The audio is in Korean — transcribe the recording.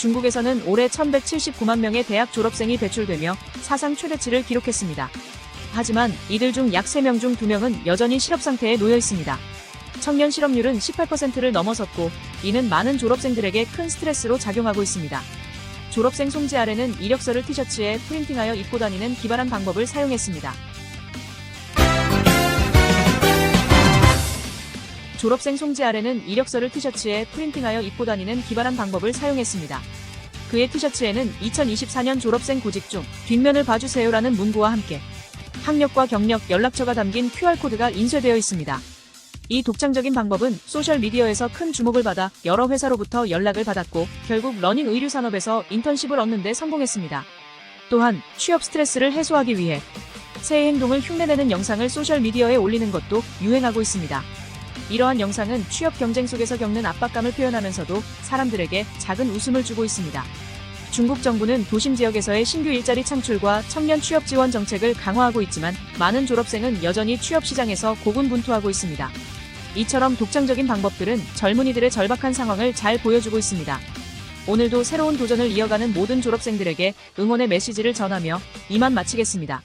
중국에서는 올해 1179만 명의 대학 졸업생이 배출되며 사상 최대치를 기록했습니다. 하지만 이들 중 약 3명 중 2명은 여전히 실업 상태에 놓여 있습니다. 청년 실업률은 18%를 넘어섰고 이는 많은 졸업생들에게 큰 스트레스로 작용하고 있습니다. 졸업생 송지 아래는 이력서를 티셔츠에 프린팅하여 입고 다니는 기발한 방법을 사용했습니다. 졸업생 송지 아래는 이력서를 티셔츠에 프린팅하여 입고 다니는 기발한 방법을 사용했습니다. 그의 티셔츠에는 2024년 졸업생 구직 중 뒷면을 봐주세요라는 문구와 함께 학력과 경력, 연락처가 담긴 QR코드가 인쇄되어 있습니다. 이 독창적인 방법은 소셜미디어에서 큰 주목을 받아 여러 회사로부터 연락을 받았고 결국 러닝 의류 산업에서 인턴십을 얻는 데 성공했습니다. 또한 취업 스트레스를 해소하기 위해 새해 행동을 흉내내는 영상을 소셜미디어에 올리는 것도 유행하고 있습니다. 이러한 영상은 취업 경쟁 속에서 겪는 압박감을 표현하면서도 사람들에게 작은 웃음을 주고 있습니다. 중국 정부는 도심 지역에서의 신규 일자리 창출과 청년 취업 지원 정책을 강화하고 있지만 많은 졸업생은 여전히 취업 시장에서 고군분투하고 있습니다. 이처럼 독창적인 방법들은 젊은이들의 절박한 상황을 잘 보여주고 있습니다. 오늘도 새로운 도전을 이어가는 모든 졸업생들에게 응원의 메시지를 전하며 이만 마치겠습니다.